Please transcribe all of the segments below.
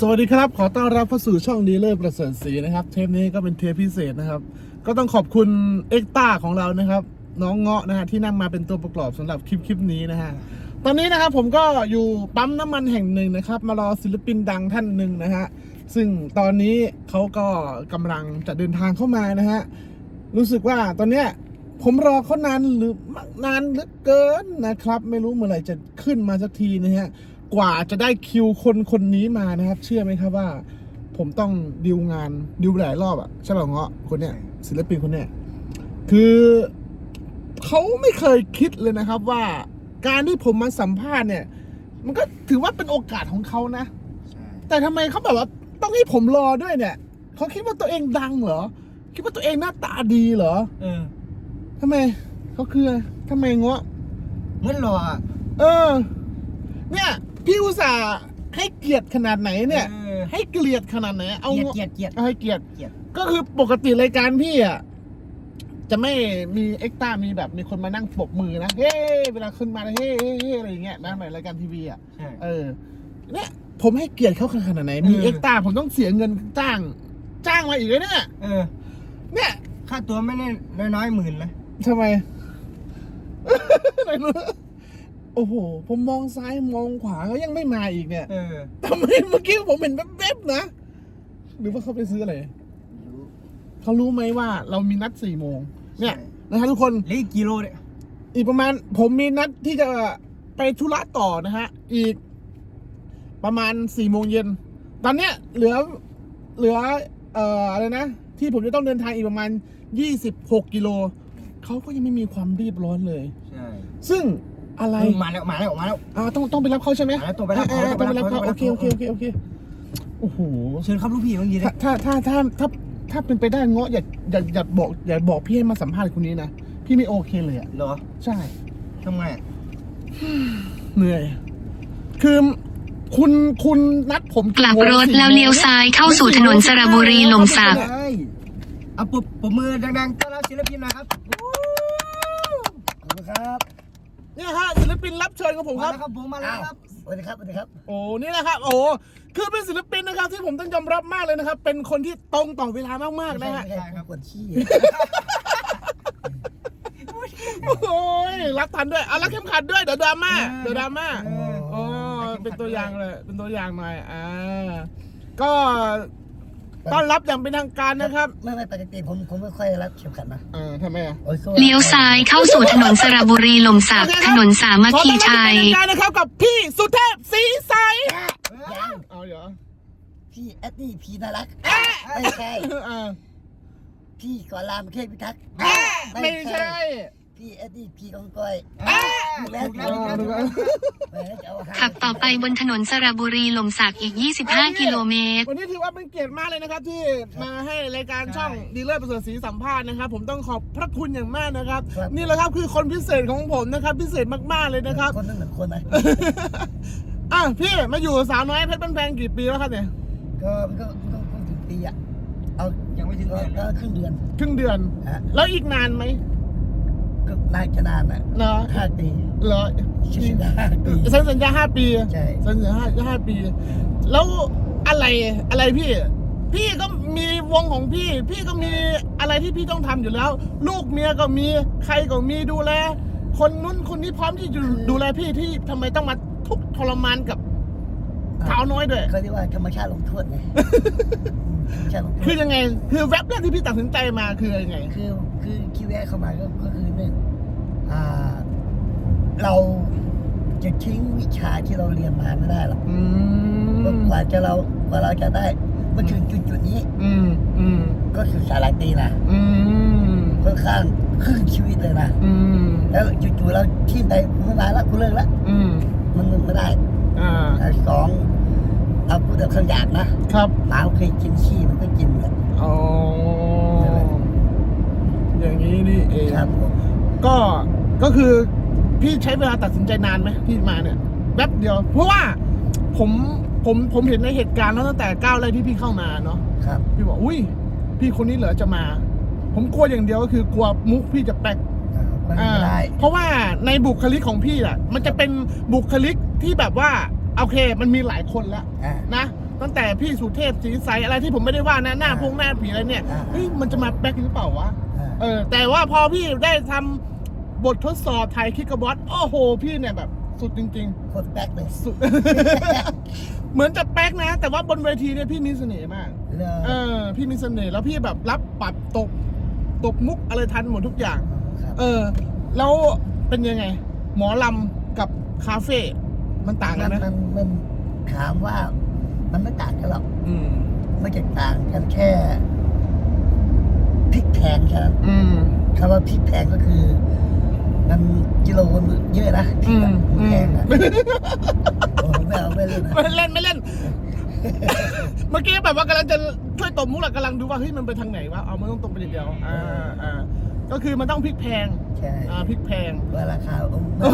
สวัสดีครับ ขอต้อนรับเข้าสู่ช่องดีเลอร์ประเสริฐศรีนะครับ เทปนี้ก็เป็นเทปพิเศษนะครับ ก็ต้องขอบคุณเอ็กต้าของเรานะครับ น้องเงาะนะฮะที่นั่งมาเป็นตัวประกอบสำหรับคลิปคลิปนี้นะฮะตอนนี้นะครับผมก็อยู่ปั๊มน้ำมันแห่งหนึ่งนะครับ มารอศิลปินดังท่านหนึ่งนะฮะซึ่งตอนนี้เขาก็กำลังจะเดินทางเข้ามานะฮะรู้สึกว่าตอนเนี้ยผมรอเขานานหรือนานเหลือเกินนะครับ ไม่รู้เมื่อไหร่จะขึ้นมาสักทีนะฮะ กว่าจะได้คิวคนคนนี้มานะครับ เชื่อไหมครับว่า ผมต้องดิวงานดิวหลายรอบอะใช่ป่ะเงาะคนเนี้ยศิลปินคนเนี้ยคือเขาไม่เคยคิดเลยนะครับว่า การที่ผมมาสัมภาษณ์เนี่ย มันก็ถือว่าเป็นโอกาสของเขานะแต่ทำไมเขาแบบว่าต้องให้ผมรอด้วยเนี่ยเขาคิดว่าตัวเองดังเหรอ คิดว่าตัวเองหน้าตาดีเหรอเออทำไมเขาคือทำไมเงาะเหมือนหล่ออะเออ เนี่ย พี่อุตส่าห์ให้เกียรติขนาดไหนเนี่ย ออให้เกลียดขนาดไหน เอา เกลียดเกลียดเกลียดเอาให้เกียรติเกลียดก็คือปกติรายการพี่อะ จะไม่มีเอ็กต้ามีแบบมีคนมานั่งปรบมือนะ เฮ้เวลาขึ้นมาเฮ้เฮ้เฮ้อะไรอย่างเงี้ยนะเหมือนรายการทีวีอะ ใช่ เออ เนี่ยผมให้เกียรติเขาขนาดไหน มีเออ เอ็กต้าผมต้องเสียเงินจ้าง จ้างมาอีกเลยเนี่ย เออ เนี่ยค่าตัวไม่ได้น้อยๆหมื่นนะทำไมไหนรู้ โอ้โห ผมมองซ้ายมองขวาเขายังไม่มาอีกเนี่ยเออทำไมเมื่อกี้ผมเห็นแวบๆนะ หรือว่าเขาไปซื้ออะไรเขารู้ไหมว่าเรามีนัดสี่โมง เนี่ยใช่นะฮะทุกคน เหลืออีกกิโลเนี่ยอีกประมาณผมมีนัดที่จะไปธุระต่อนะฮะ อีกประมาณสี่โมงเย็น ตอนเนี้ยเหลือเหลือเอ่ออะไรนะ ที่ผมจะต้องเดินทางอีกประมาณยี่สิบหกกิโลเขาก็ยังไม่มีความรีบร้อนเลย ใช่ ซึ่ง อะไรเออมาแล้วมาแล้วมาแล้วอ่าต้องต้องไปรับเขาใช่ไหมอ่าต้องไปรับเขาอ่าต้องไปรับเขาต้องไปรับโอเคโอเคโอเคโอเคโอ้โหเชิญครับลูกพี่เมื่อกี้ถ้าเนี่ยถ้าถ้าถ้าถ้าถ้าเป็นไปได้เงาะอย่าอย่าอย่าบอกอย่าบอกพี่ให้มาสัมภาษณ์คนนี้นะพี่ไม่โอเคเลยอะเหรอใช่ทำไงอะเหนื่อย คือคุณคุณนัดผมกลับโมงรถสี่แล้วโมงเลี้ยวซ้ายเข้าสู่ถนนสระบุรีลมศักดิ์ใช่เอาปรบปรบมือดังๆต้อนรับศิลปินหนะครับขอบคุณครับ เนี่ยฮะศิลปินรับเชิญของผมคมารับ แล้วครับผมมาแล้วครับ สวัสดีครับสวัสดีครับ โอ้นี่นะครับโอ้คือเป็นศิลปินนะครับ ที่ผมต้องยอมรับมากเลยนะครับ เป็นคนที่ตรงต่อเวลามากๆนะฮะไม่ใช่ครับปวดขี้โอ้ยรับทันด้วยเอาแล้วเข้มขัดด้วยเดี๋ยวดราม่าเออเดี๋ยวดราม่า เอออ๋อให้เข้มขัดเป็นตัวอย่างเลย เป็นตัวอย่างหน่อย อ่า ก็ ต้อนรับอย่างเป็นทางการนะครับไม่ไม่ปกติผมผมไม่ค่อยรับเข็มขัดนะอ่าทำไมอะโอ้ยสู้เลี้ยวซ้ายเข้าสู่ถนนสระบุรีลมศักดิ์ถนนสามัคขอคีต้อนรับชัยเป็นทางการนะครับกับพี่สุเทพสีใสยังเอาเหรอพี่แอดดี้พี่น่ารักเอ๊ะไม่ใช่อ่าพี่กอลามเทพพิทักษ์เอ๊ะไม่ใช่ พี่แอดดี้พี่กองก้อยเอ้ยถูกแล้วถูกแล้วถูกแล้วแหมจะเอาหาขับต่อไปบนถนนสระบุรีลมศักดิ์อีก 25 กิโลเมตร วันนี้ถือว่าเป็นเกียรติมากเลยนะครับ ที่มาให้รายการช่องดีเลอร์ประเสริฐศรีสัมภาษณ์นะครับ ผมต้องขอบพระคุณอย่างมากนะครับ นี่แหละครับคือคนพิเศษของผมนะครับ พิเศษมากๆเลยนะครับ คนนั้นเหมือนคนไหมอะพี่มาอยู่สาวน้อยเพชรบ้านแพงกี่ปีแล้วครับเนี่ยก็มันก็มันก็คงถึงปีอะเอายังไม่ถึงก็เดือนก็ครึ่งเดือนครึ่งเดือนฮะแล้วอีกนานไหม ก็น่าจะนานอะเนาะห้าปีเหรอชิชิห้าปีเซ็นสัญญาห้าปีใช่เซ็นสัญญาห้าห้าปี แล้วอะไรอะไรพี่ พี่ก็มีวงของพี่ พี่ก็มีอะไรที่พี่ต้องทำอยู่แล้ว ลูกเมียก็มีใครก็มีดูแล คนนู้นคนนี้พร้อมที่จะดูแลพี่ที่ทำไมต้องมาทุกข์ทรมานกับสาวน้อยด้วยเขาเรียกว่าธรรมชาติลงโทษไง ธรรมชาติลงโทษคือยังไง คือแว็บแรกที่พี่ตัดสินใจมาคือยังไง คือคือคิวแวะเข้ามาก็ก็คือหนึ่งอ่า เราจะทิ้งวิชาที่เราเรียนมาไม่ได้หรอกอืมกว่าจะเรากว่าเราจะได้มาถึงจุดจุดๆนี้ อืมอืมก็คือสาราตีนะอืมค่อนข้างครึ่งชีวิตเลยนะอืมแล้วจู่ๆเราทิ้งไปไม่มาแล้วกูเลิกแล้วอืมมันมันไม่ได้อ่าอันสอง เอาพูดแบบคำหยาบนะครับหมาเคยกินขี้มันก็กินแหละอ๋ออย่างนี้นี่เองครับผมก็ก็คือพี่ใช้เวลาตัดสินใจนานไหมที่มาเนี่ยแป๊บเดียว เพราะว่าผมผมผมเห็นในเหตุการณ์แล้วตั้งแต่ก้าวแรกที่พี่เข้ามาเนาะครับ พี่บอกอุ้ย พี่คนนี้เหรอจะมา ผมกลัวอย่างเดียวก็คือกลัวมุกพี่จะแป๊กมันอ่าไม่ได้เพราะว่าในบุคลิกของพี่อะ มันจะเป็นบุคลิกที่แบบว่า โอเค มันมีหลายคนแล้วอ่า นะ ตั้งแต่พี่สุเทพสีใสอะไรที่ผมไม่ได้ว่านะหน้าอ่าพงหน้าผีอะไรเนี่ยอ่า เฮ้ยมันจะมาแป๊กหรือเปล่าวะอ่าเออ แต่ว่าพอพี่ได้ทำบททดสอบถ่ายคลิกกับบอสโอ้โห พี่เนี่ยแบบ สุดจริง โคตรแป๊กเลยๆ สุด เหมือนจะแป๊กนะ แต่ว่าบนเวทีเนี่ยพี่มีเสน่ห์มาก เลเออพี่มีเสน่ห์แล้วพี่แบบรับปรับตก ตกมุกอะไรทันหมดทุกอย่าง ครับเออ แล้วเป็นยังไง หมอลำกับคาเฟ่ มันต่างมักันนไหมมันมันถามว่า มันไม่ต่างกันหรอกอืมไม่จะต่างกันแค่พริกแพงแค่นั้นอืม คำว่าพริกแพงก็คือ มันกิโลมันเยอะนะพริอืกมอะมันอืแพมงอะโอ้ไม่เอาไม่เล่นนะ ไม่เล่นไม่เล่น เมื่อกี้แบบว่ากำลังจะช่วยตบมุกแหละกำลังดูว่าเฮ้ยมันไปทางไหนวะเอามันต้องตรงไปอย่างเดียว อ่าอ่า ก็คือมันต้องพริกแพงใช่อ่าพริกแพงว่าราคาโอ้ไม่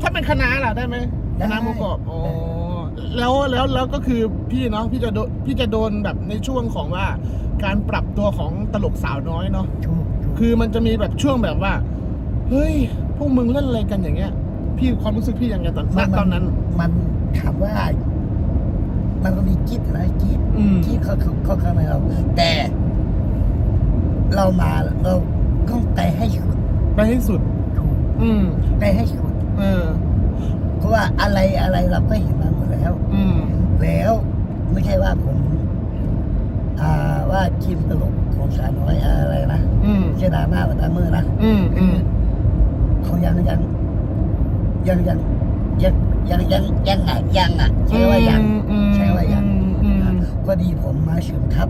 ถ้าเป็นคณะน้าล่ะได้ไหมได้คณะน้าหมูกรอบอ๋อได้แล้วแล้วแล้วก็คือพี่เนาะพี่จะโดนพี่จะโดนแบบในช่วงของว่า การปรับตัวของตลกสาวน้อยเนาะถูกถูกคือมันจะมีแบบช่วงแบบว่า เฮ้ย พวกมึงเล่นอะไรกันอย่างเงี้ย พี่ความรู้สึกพี่ยังไงตอนณตอนนั้น มันถามว่า มันก็มีกิ๊ดนะกิ๊ดอืมกิ๊ดเขาเขาเขาข้างในเราแต่ เรามาเราต้องไปให้สุดไปให้สุดถูกอืม ไปให้สุด เออ เพราะว่าอะไรอะไรเราก็เห็นมาหมดแล้ว อืม แล้วไม่ใช่ว่าผม อ่าว่าทีมตลกของสาวน้อยอะไรนะอืมเชดาหน้ากับตามือนะอืมอืมเขายังยังยังยังยังยังยังยังอะยังอะใช่ว่ายังอืมใช่ว่ายังอืมพอดีผมมาเสริมทัพ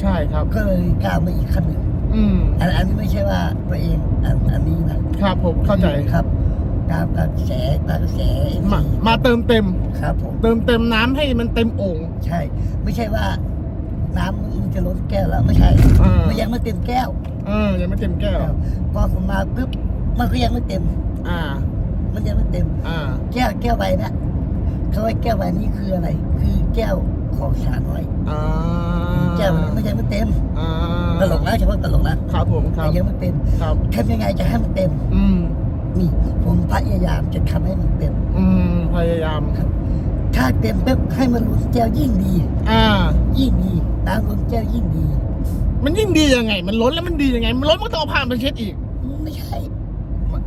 ใช่ครับ ก็เลยก้าวมาอีกขั้นหนึ่ง อืม อันอันนี้ไม่ใช่ว่าตัวเองอันอันนี้นะครับผมเข้าใจครับ ตามกระแสตามกระแสมามาเติมเต็ม ครับผม เติมเต็มน้ำให้มันเต็มโอ่ง ใช่ ไม่ใช่ว่า น้ำมันจะล้นแก้วแล้วไม่ใช่อ่ามั มันยังไม่เต็มแก้วเออยังไม่เต็มแก้ว พอผมมาปุ๊บมันก็ยังไม่เต็ม อ่า มันยังไม่เต็ม อ่า แก้วแก้วใบนะเขาว่าแก้วใบนี้คืออะไร คือแก้ว ของสาน้อยอ่าแก้วมันไม่ยังไม่เต็มอ่าตลกนะเฉพาะตลกนะครับผมครัแต่บยังไม่เต็มครับ ทำยังไงจะให้มันเต็ม อืม นี่ผมพยายามจะทำให้มันเต็ม อืม พยายามครับถ้าเต็มปุ๊บให้มันล้นแก้วยิ่งดี อ่า ยิ่งดีน้ำล้นแก้วยิ่งดี มันยิ่งดียังไง มันล้นแล้วมันดียังไง มันล้นมันก็ต้องเอาผ่านไปเช็ดอีก ไม่ใช่มัน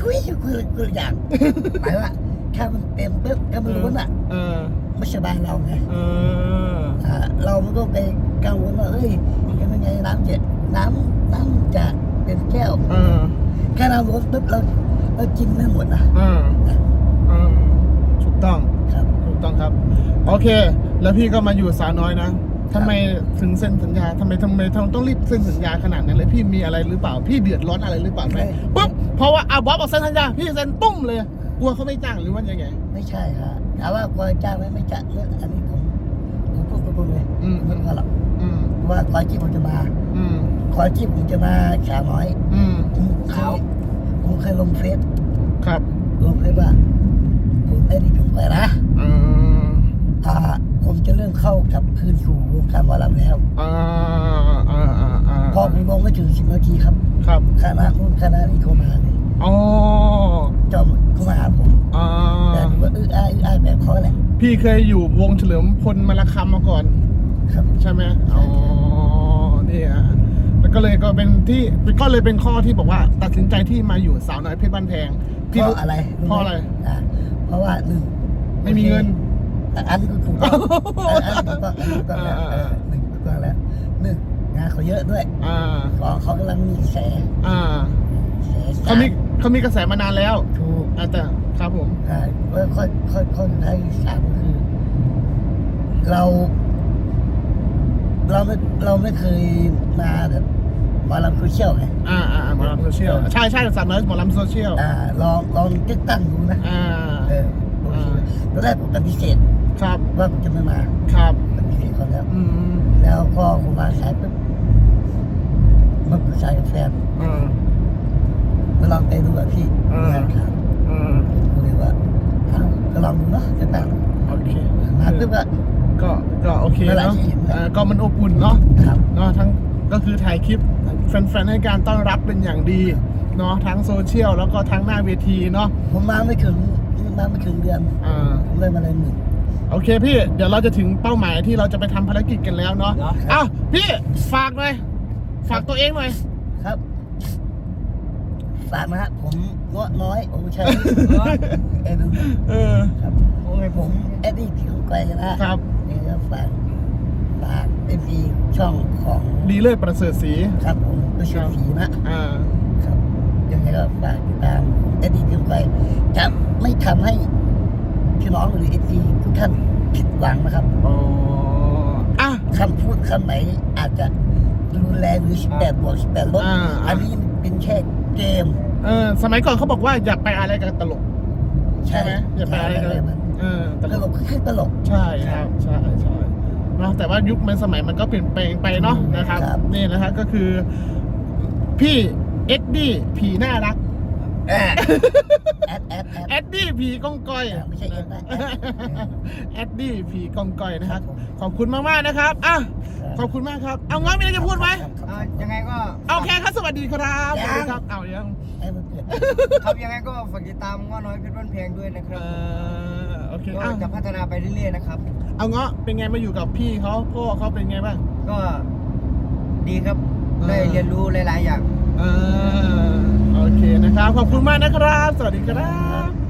คุยคุยคุยอย่าง หมายว่าถ้ามันเต็มปุ๊บถ้ามันล้นอะ เออ ไม่ใช่บ้านเราไงเอออ่าเราไม่ต้องไปกังวลว่าเอ้ยยังไงน้ำจะน้ำน้ำจะเต็มแก้วเออแค่น้ำล้นปุ๊บเราเรากินไม่หมดนะเออเออถูกต้องครับถูกต้องครับ โอเค แล้วพี่ก็มาอยู่สาวน้อยนะทำไมถึงเซ็นสัญญาทำไมทำไมต้องต้องรีบเซ็นสัญญาขนาดนั้นเลยพี่มีอะไรหรือเปล่า พี่เดือดร้อนอะไรหรือเปล่าไหมไม่ปุ๊บเพราะว่าอาบอสบอกเซ็นสัญญาพี่เซ็นตุ้มเลย กลัวเขาไม่จ้างหรือว่ายังไง ไม่ใช่ครับ ถามว่าควรจ้างไหมไม่จ้างเรื่องอันนี้ผมผมพูดตรงๆเลยอืม ไม่ว่าหรอกอืมเพราะว่าควายที่ผมจะมาอืมควายที่ผมจะมาขาวน้อยอืม ผมเคยผมเคยลงเฟซครับ ลงเฟซว่าผมได้ดีผมไปนะอืมอ่าผมจะเริ่มเข้ากับคืนสู่วงการหมอลำแล้วอ่าอ่าอ่าอ่าพอผมลงไม่ถึงสิบนาทีครับ ครับ คณะนู้นคณะนี้โทรมาเลย อ๋อจอมโทรมาหาผมอ่าแต่ผมว่าเอออ้ายอ้ายแบบเขาแหละพี่เคยอยู่วงเฉลิมพลมาละคำมาก่อน ครับ ใช่ไหมอ๋อนี่อะแล้วก็เลยก็เป็นที่ก็เลยเป็นข้อที่บอกว่า ตัดสินใจที่มาอยู่สาวน้อยเพชรบ้านแพงเพพี่ราะรู้อะไรหเพราะอะไรอ่าเพราะว่าหนึ่งไม่มีเงินอันนี้ก็ถูกต้องอันนี้ถูกต้องอันนี้ถูกต้องแล้วอ่าเออหนึ่งถูกต้องแล้วหนึ่งงานเขาเยอะด้วยอ่าสองเขากำลังมีแสอ่าแสเขามี เขามีกระแสมานานแล้วถูกอ่าแต่ครับผมอ่าแล้วข้อข้อข้อสุดท้ายสามก็คือเรา เราไม่เราไม่เคยมาแบบหมาลำโซเชียลไงอ่าอ่าหมอลำโซเชียลใช่ใช่สาวน้อยหมอลำโซเชียลอ่าลองลองติดตั้งดูนะอ่าเออโอเคตอนแรกผมปฏิเสธครับว่าผมจะไม่มาครับปฏิเสธเขาแล้วอืมแล้วก็ผมมาสายปุ๊บมาปรึกษากับแฟนอ่ามาลองไปดูอะพี่อ่างานข่าวอ่าก็เลยว่าอ้าวก็ลองดูเนาะจะตั้งโอเค มาปุ๊บอะก็ ก็โอเคเมื่อไหร่เนาะที่เห็นอ่าก็มันอบอุ่นเนาะ ครับ เนาะทั้งก็คือถ่ายคลิปแฟนๆให้การต้อนรับเป็นอย่างดีเนาะทั้งโซเชียลแล้วก็ทั้งหน้าเวทีเนาะผมมาไม่ถึงมาไม่ถึงเดือน อ่าผมเลยมาเลยหมื่นโอเคพี่เดี๋ยวเราจะถึงเป้าหมายที่เราจะไปทำภารกิจกันแล้วเนาะเหรออ้าวพี่ฝากหน่อยฝากตัวเองหน่อยครับ ฝากนะฮะผมเงาะน้อยโอ้ใช่เอ็นเออครับโอ้ยผมเอ็ดดี้ผิวไกลนะฮะครับนี่ก็ฝากฝากเอ็ดีช่องของดีเลิศประเสริฐศรีครับผมก็ชื่อผีนะอ่าครับยังไงก็ฝากติดตามเอ็ดดี้ผิวไกลจะไม่ทำให้พี่น้องหรือเอ็ดดี้ทุกท่านผิดหวังนะครับอ๋ออะคำพูดคำไหนอาจจะรุนแรงหรือ18บวก18ลบอ่าอันนี้เป็นแค่ เกม เออสมัยก่อนเขาบอกว่าอย่าไปอะไรกับตลก ใช่ไหมอย่าไปอะไรกันใช่มันเออตตลลกกก็แค่ตลกใช่ครับใช่ใช่เนาะแต่ว่ายุคมันสมัยมันก็เปลี่ยนแปลงไปเนาะนะครับครับนี่นะฮะก็คือ พี่เอ็ดดี้ผีน่ารัก แอดแอดแอดเอ็ดดี้ผีกองกอยไม่ใช่เอ็ดนะแอดเอ็ดดี้ผีกองกอยนะครับ ครับผม ขอบคุณมากมากๆนะครับอะขอบคุณมากครับ เอางั้นมีอะไรจะพูดไหมอ่ายังไงก็เอาโอเคครับ สวัสดีครับสวัสดีครับ เอายังให้มันเกิดครับยังไงก็ฝากติดตามง้อน้อยเพชรบ้านแพงด้วยนะคเอรับอโอเคก็เอาจะพัฒนาไปเรื่อยๆนะครับ เอาเงาะเป็นไงมาอยู่กับพี่เขาพ่อเขาเป็นไงบ้าง ก็ดีครับเออได้เรียนรู้หลาย ๆ อย่างเออโอเคนะครับ ขอบคุณมากนะครับ สวัสดีครับ